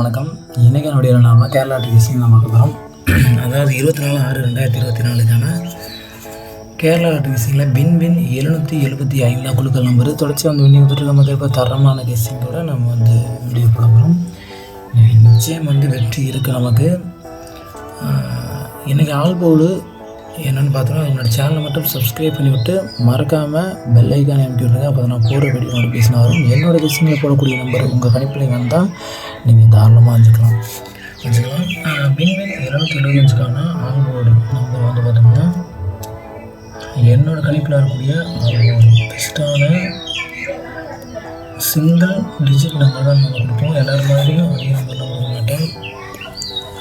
வணக்கம். இன்றைக்கி என்னுடைய நாம கேரளா ட்ரீஸையும் நம்ம பார்க்க போகிறோம் அதாவது இருபத்தி நாலு ஆறு ரெண்டாயிரத்தி இருபத்தி நாலுக்கான கேரளா ட்ரீஸிங்கில் பின் பின் எழுநூற்றி எழுபத்தி ஐந்தாம் குழுக்கள் நம்பர் தொடர்ச்சி வந்து விண்ணி கொடுத்துருக்க மக்கள் இப்போ தரமான கேசிங்கோட நம்ம வந்து முடிவு போகிறோம் நிச்சயம் வந்து வெற்றி இருக்குது நமக்கு. இன்றைக்கி ஆல்போடு என்னென்னு பார்த்தோன்னா என்னோடய சேனலை மட்டும் சப்ஸ்கிரைப் பண்ணிவிட்டு மறக்காமல் பெல்லைக்கான அனுப்பி விடுங்க. அப்போ நான் போகிற வீடியோ நோட்டிஃபிகேஷன் வரும். என்னோட டிஸ்கிரிப்ஷனில் போடக்கூடிய நம்பர் உங்கள் கணிப்பில் வந்தால் நீங்கள் தாராளமாக வச்சுக்கலாம் வச்சுக்கலாம் பின்பின் இருநூத்தி எழுபத்தஞ்சுக்கான ஆல்போர்டு நம்பர் வந்து பார்த்தீங்கன்னா என்னோடய கணிப்பில் இருக்கக்கூடிய பெஸ்ட்டான சிங்கிள் டிஜிட் நம்பர் தான் நம்ம கொடுப்போம். எல்லாரும் மாதிரியும் அதே நம்பர் கொடுக்க மாட்டேன்.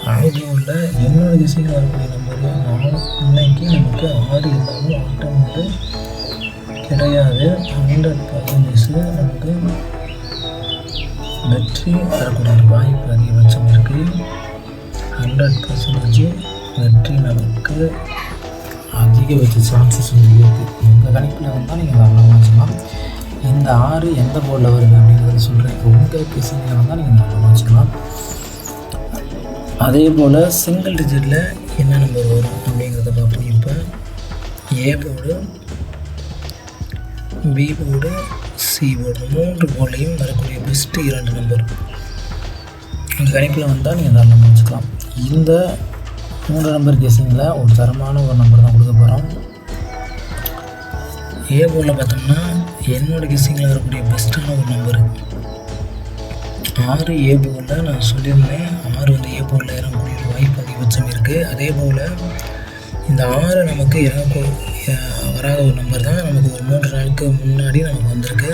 ஆல்போர்டில் என்னோட திசையில் வரக்கூடிய நம்பர் நாலு இன்னைக்கு நமக்கு ஆறு இல்லாமல் ஆட்டம் வந்து கிடையாது. ஹண்ட்ரட் பர்சன்டேஜ் நமக்கு வெற்றி தரக்கூடிய வாய்ப்பு அதிகபட்சம் இருக்குது ஹண்ட்ரட் பர்சன்டேஜ் வெற்றி நமக்கு அதிகபட்ச சான்சஸ் வந்து இருக்குது உங்கள் கணிப்பில் வந்தால் நீங்கள் தாராளமாக வச்சுக்கலாம். இந்த ஆறு எந்த போர்டில் வருது அப்படிங்கிறத சொல்கிறேன் இப்போ உங்கள் கிசிங்கில் வந்தால் நீங்கள் தாராளமாக வச்சுக்கலாம். அதே போல் சிங்கிள் டிஜிட்டில் என்ன நம்பர் வரும் அப்படிங்கிறத பார்ப்போம். இப்போ A board B board C board மூன்று போர்டையும் வரக்கூடிய பெஸ்ட்டு இரண்டு நம்பர் இந்த கணிப்பில் வந்தால் நீங்கள் தாராளமாக வச்சுக்கலாம் இந்த மூன்று நம்பர் கேசிங்கில் ஒரு தரமான ஒரு நம்பர் தான் கொடுக்க போகிறோம் ஏ போர்டில் பார்த்தோம்னா என்னோட கெஸ்ஸிங்கில் வரக்கூடிய பெஸ்ட்டான ஒரு நம்பர் ஆறு ஏ போர்டில் நான் சொல்லியிருந்தேன். ஆறு வந்து ஏ போர்டில் ஒரு வாய்ப்பு அதிகபட்சம் இருக்குது அதே போல் இந்த ஆறு நமக்கு இறங்க வராத ஒரு நம்பர் தான். நமக்கு ஒரு மூன்று நாளுக்கு முன்னாடி நமக்கு வந்திருக்கு.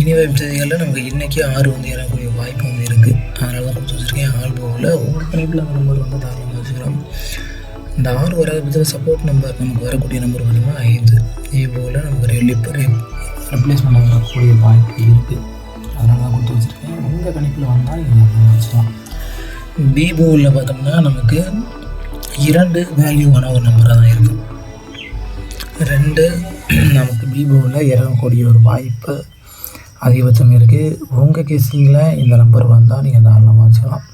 இனி வரும் தேதிகளில் நமக்கு இன்றைக்கி ஆறு வந்து ஏறக்கூடிய வாய்ப்பு வந்து இருக்குது அதனால தான் கொடுத்து வச்சுருக்கேன். ஆல்போவில் உங்கள் கணிப்பில் அந்த நம்பர் வந்து தாராளமாக வச்சுக்கலாம். இந்த ஆறு வராத பட்சத்தில் சப்போர்ட் நம்பர் நமக்கு வரக்கூடிய நம்பர் பார்த்திங்கன்னா ஐந்து. இதே போல் நமக்கு ரெலிப் ரெப்ளேஸ் பண்ணக்கூடிய வாய்ப்பு இருக்குது அதனால தான் கொடுத்து வச்சுருக்கேன். உங்கள் கணிப்பில் வந்தால் நீங்கள் வச்சுக்கலாம். பிபோவில் பார்த்தோம்னா நமக்கு இரண்டு வேல்யூவான ஒரு நம்பராக தான் இருக்கும் ரெண்டு நமக்கு பிபோவில் இறங்கக்கூடிய ஒரு வாய்ப்பு அதிகபட்சம் இருக்குது உங்கள் கேசிங்கில் இந்த நம்பர் வந்தால் நீங்கள் தாராளமாக வச்சுக்கலாம்.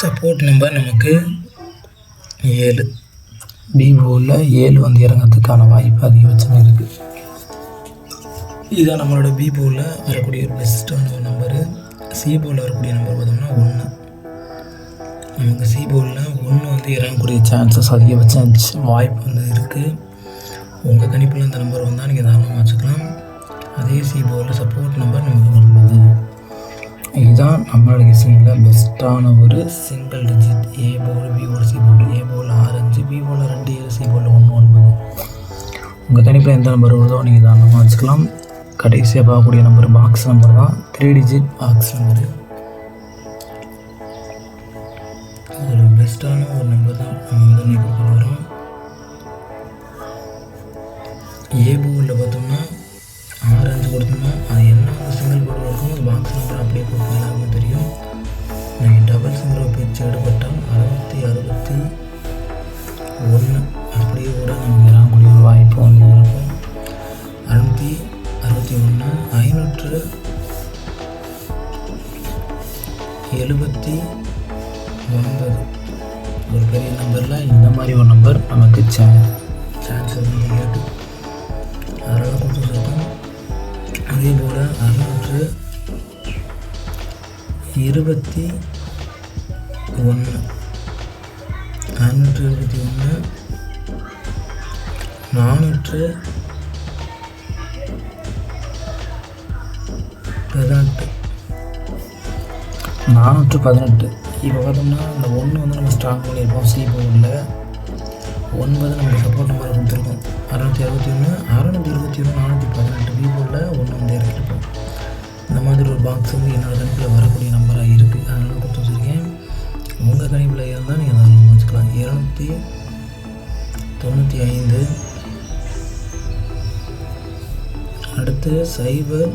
சப்போர்ட் நம்பர் நமக்கு ஏழு. பிபோவில் ஏழு வந்து இறங்கிறதுக்கான வாய்ப்பு அதிகபட்சம் இருக்குது இதுதான் நம்மளோட பிஓவில் வரக்கூடிய ஒரு பெஸ்ட்டான ஒரு நம்பரு சிபோவில் வரக்கூடிய நம்பர் பார்த்தோம்னா ஒன்று நமக்கு சிபோவில் ஒன்று வந்து இறங்கக்கூடிய சான்சஸ் அதிகபட்சம் வாய்ப்பு வந்து இருக்குது உங்கள் கணிப்பில் இந்த நம்பர் வந்தால் நீங்கள் தாராளமாக வச்சுக்கலாம். அதே சிபோவில் சப்போர்ட் நம்பர் நமக்கு ஒன்பது இதுதான் நம்மளோட கிசிங்கில் பெஸ்ட்டான ஒரு சிங்கிள் டிஜிட் ஏ போல் பி போல் சி போல் ஏ போல் ஆறு அஞ்சு பி போல் ரெண்டு ஏழு சி போல் ஒன்று ஒன்பது. உங்கள் கணிப்பில் எந்த நம்பர் வருதோ நீங்கள் தாராளமாக வச்சுக்கலாம். கடைசியாக பார்க்கக்கூடிய நம்பர் பாக்ஸ் நம்பர் தான். த்ரீ டிஜிட் பாக்ஸ் நம்பரு ஒரு பெஸ்ட்டான ஒரு நம்பர் தான். நம்ம வந்து இன்னைக்கு கொடுக்க போகிறோம் ஏ பார்த்தோம்னா ஆரஞ்சு கொடுத்தோம்னா அது என்ன சிங்கிள் போர்டு இருக்கும்? அது பாக்ஸ் நம்பர் அப்படியே கொடுக்கும் எல்லாருமே தெரியும். நீங்கள் டபுள் சிங்கிள் பிரிச்சு எடுப்பட்டால் ஐநூற்று எழுபத்தி ஒன்பது. ஒரு பெரிய நம்பரில் இந்த மாதிரி ஒரு நம்பர் நமக்கு சே சான்ஸ் வந்து இருக்குது அதெல்லாம் கொடுத்து அதே போல் அறுநூற்று இருபத்தி ஒன்று அறுநூற்று இருபத்தி ஒன்று நானூற்று பதினெட்டு. நானூற்று பதினெட்டு. இப்போ பார்த்தோம்னா அந்த ஒன்று வந்து நம்ம ஸ்ட்ராங் பண்ணியிருப்போம் சி போர்டில். ஒன்பது நம்ம சப்போர்ட் நம்பர் கொடுத்துருக்கோம். அறுநூற்றி அறுபத்தி ஒன்று அறுநூற்றி இருபத்தி ஒன்று நானூற்றி பதினெட்டு பி ஒன்று வந்து இறக்கிருப்போம் இந்த மாதிரி ஒரு பாக்ஸ் வந்து என்னோடய கணிப்பில் வரக்கூடிய நம்பராக இருக்குது அதனால் கொடுத்து வச்சுருக்கேன். உங்கள் கணிப்பில் இருந்தால் நீங்கள் தாராளமாக வச்சுக்கலாம். இரநூத்தி தொண்ணூற்றி ஐந்து. அடுத்து சைபர்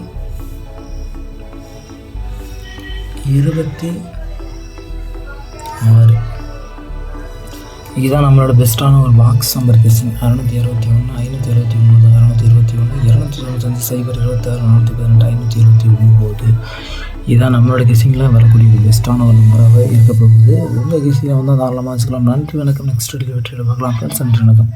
இருபத்தி ஆறு. இதுதான் நம்மளோட பெஸ்ட்டான ஒரு பாக்ஸ் நம்பர் கேசிங் அறநூற்றி அறுபத்தி ஒன்று ஐநூற்றி அறுபத்தி ஒம்பது அறநூற்றி இருபத்தி ஒன்று இரநூத்தி தொண்ணூத்தஞ்சு சைபர் இருபத்தாறு நானூற்றி பதினெட்டு ஐநூற்றி இருபத்தி ஒம்பது இதுதான் நம்மளோட கெஸிங்கில் வரக்கூடிய ஒரு பெஸ்ட்டான ஒரு நம்பராக இருக்க போகுது. உங்கள் கெஸிங்கை வந்து தாராளமாக வச்சுக்கலாம். நன்றி வணக்கம். நெக்ஸ்ட் வீடியோ பார்க்கலாம். ஃப்ரெண்ட்ஸ் நன்றி வணக்கம்.